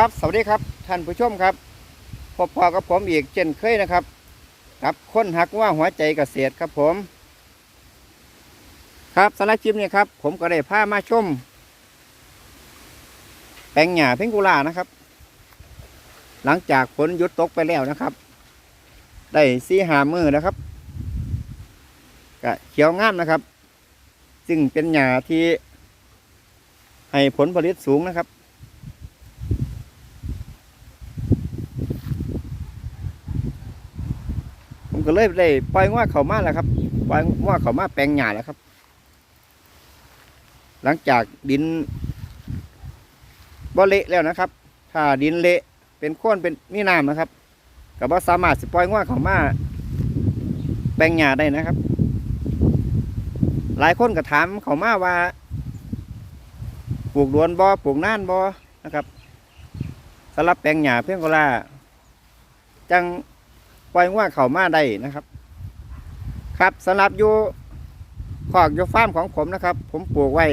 ครับสวัสดีครับท่านผู้ชมครับพบพอกับผมอีกเช่นเคยนะครับกับคนหักว่าหัวใจเกษตรครับผม ครับสำหรับคลิปนี้ครับ ผมก็ได้พามาชม แปลงหญ้าเพ่งกุลานะครับ หลังจากฝนหยุดตกไปแล้วนะครับ ได้ซีหามือนะครับก็เขียวงามนะครับ ซึ่งเป็นหญ้าที่ให้ผลผลิตสูงนะครับ ผม ก็เลยได้ปล่อยง้อเขามาแล้วครับปล่อยง้อเขามาแปลงหญ้าแล้วครับ หลังจากดินบ่เละแล้วนะครับ ถ้าดินเละเป็นโค่นเป็นมีน้ำนะครับก็บ่สามารถสิปล่อยง้อเขามาแปลงหญ้าได้นะครับ หลายคนก็ถามเขามาว่าปลูกดวนบอปลูกน่านบอนะครับสำหรับแปลงหญ้าเพียงก็ลาจัง ปล่อยว่าเข่ามาได้นะครับ ครับสำหรับอยู่ขอกอยู่ฟาร์มของผมนะครับ ผมปลูกไว้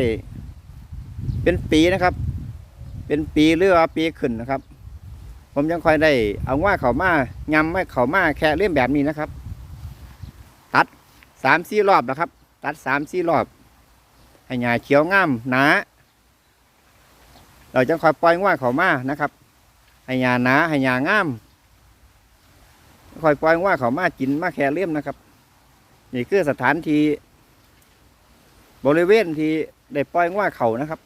เป็นปีนะครับ เป็นปีหรือว่าปีขึ้นนะครับ ผมยังคอยได้เอาว่าเขามายำไม่เขามาแค่เล่มแบบนี้นะครับ ตัดสามสี่รอบนะครับ ตัดสามสี่รอบให้หญ้าเขียวงามหนาเราจะคอยปล่อยง่วเขามานะครับให้ยาหนาให้ยางาม คอยปล่อยง่วเขามากินมาแค่เลี่ยมนะครับ นี่คือสถานที่บริเวณที่ได้ปล่อยง่วเขานะครับ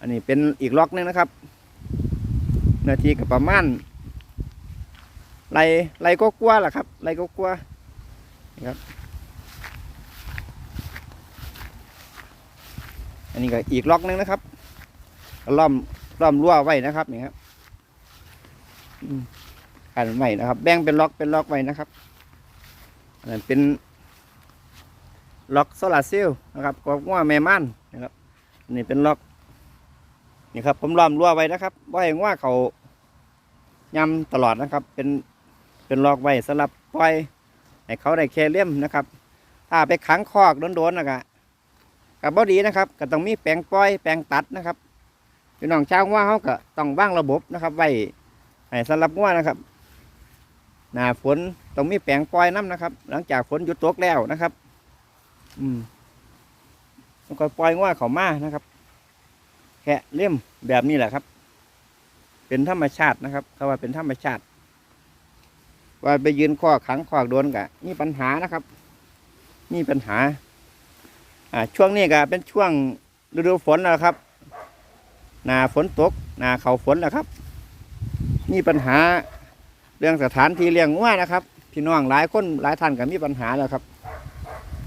อันนี้เป็นอีกล็อกหนึงนะครับนื้อที่กับประมาณไรไรก็กลัวล่ะครับไรก็กลัวนี่ครับ อันนี้ก็อีกล็อกหนึงนะครับล้อมล้อมรั้วไว้นะครับนี่ครับ อันไว้นะครับ แบ่งเป็นล็อกเป็นล็อกไว้นะครับอันนั้นเป็นล็อกโซลาร์เซลล์นะครับกอบง้อแม่ม่านนะครับนนี่เป็นล็อกนี่ครับผมล้อมรั้วไว้นะครับไว้ง้อเขายำตลอดนะครับ เป็นเป็นล็อกไว้สำหรับปล่อยให้เขาได้แคเลียมนะครับ ถ้าไปขังคอกโดนๆนะครับกับบอดีนะครับก็ต้องมีแปลงปล่อยแปลงตัดนะครับพี่น้องชาวว่าเขาก็ต้องวางระบบนะครับ ไว้ให้สำหรับว่านะครับ หน้าฝนต้องมีแปลงปล่อยน้ำนะครับ หลังจากฝนหยุดตกแล้วนะครับ อืมแล้วก็ปล่อยว่าเขามานะครับ แค่เลี่ยมแบบนี้แหละครับ เป็นธรรมชาตินะครับเขาว่าเป็นธรรมชาติ ว่าไปยืนข้อขังข้อโดนกะมีปัญหานะครับมีปัญหา อ่า ช่วงนี้ก็เป็นช่วงฤดูฝนแล้วครับหนาฝนตกหนาเขาฝนแล้วครับมีปัญหา เรื่องสถานที่เลี้ยงวัวนะครับ พี่น้องหลายคนหลายท่านก็มีปัญหาแล้วครับ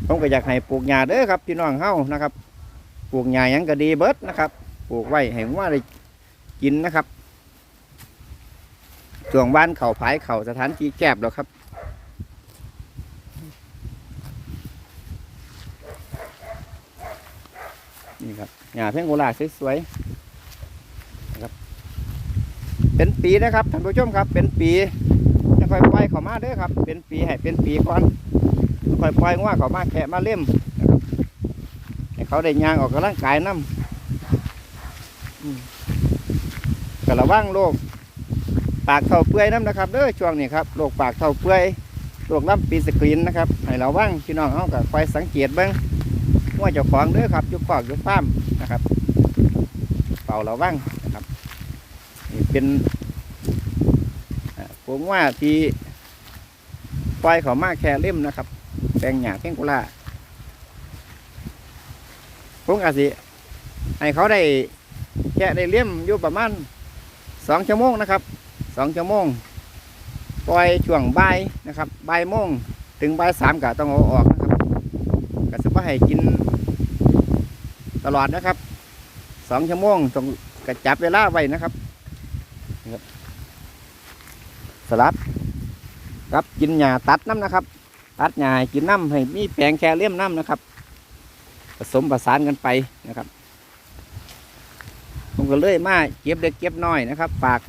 ผมก็อยากให้ปลูกหญ้าเด้อครับ พี่น้องเฮานะครับปลูกหญ้ายังก็ดีเบิดนะครับปลูกไว้ให้วัวได้กินนะครับช่วงบ้านเขาผายเขาสถานที่แคบแล้วครับนี่ครับหญ้าเพ่งโกลาสวยๆ เป็นปีนะครับท่านผู้ชมครับ เป็นปีจะค่อยปล่อยเขามาเด้อครับ เป็นปีให้เป็นปีก่อนค่อยปล่อยว่าเขามาแขะมาเล่มนะครับให้เขาได้ยางออกกำลังกายน้ำกระวังโรคปากเท่าเปื่อยน้ำนะครับเด้อช่วงนี้ครับโรคปากเท่าเปื่อยโรคลำปีสกรีนนะครับให้ระวังพี่น้องเขาก็คอยสังเกตบ้างว่าเจ้าของเด้อครับยุคขอกยุคฟามนะครับ เป่าระวัง นี่เป็นผมว่าที่ปล่อยเขามาแค่เล่มนะครับ แปลงหญ้าเพ่งกุลาผมอาจสิให้เขาได้แค่ได้เลี่ยมอยู่ประมาณสองชั่วโมงนะครับสองชั่วโมง ปล่อยช่วงบ่ายนะครับบ่ายโมงถึงบ่ายสามก็ต้องเอาออกนะครับก็จะไม่ให้กินตลอดนะครับสองชั่วโมงต้องกระจับเวลาไว้นะครับนี่ครับ สลับครับกินหญ้าตัดน้ำนะครับ ตัดหญ้ากินน้ำให้มีแปลงแคเลียมน้ำนะครับ ผสมประสานกันไปนะครับ ผมก็เลยมาเก็บเด็กเก็บน้อยนะครับฝาก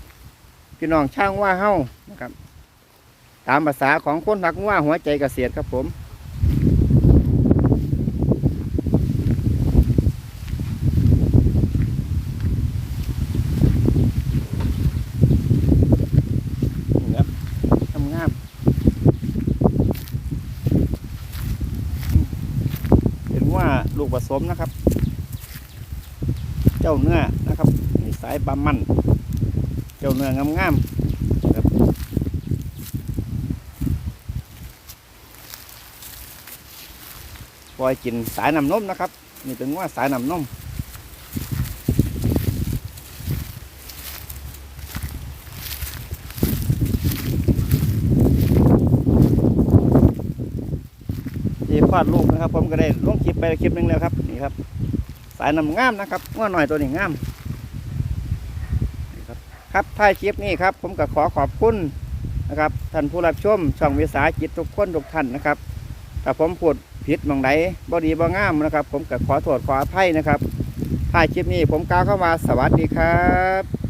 พี่น้องช่างว่าเฮ้านะครับ ตามภาษาของคนหักว่าหัวใจเกษตรครับผม ลูกผสมนะครับ เจ้าเนื้อนะครับสายปลามัน เจ้าเนื้องามๆครับปล่อยกินสายน้ำนมนะครับ นี่เป็นว่าสายน้ำนม ที่คลอดลูกนะครับ ผมก็ได้ลงคลิปไปคลิปหนึ่งแล้วครับนี่ครับ สายน้ำงามนะครับง้อหน่อยตัวนี้งามนี่ครับครับท้ายคลิปนี้ครับผมก็ขอขอบคุณนะครับท่านผู้รับชมช่องวิสาหกิจทุกคนทุกท่านนะครับถ้าผมพูดผิดบางไหนบ่ดีบ่งามนะครับ ผมก็ขอโทษขออภัยนะครับท้ายคลิปนี้ผมกล่าวเข้ามาสวัสดีครับ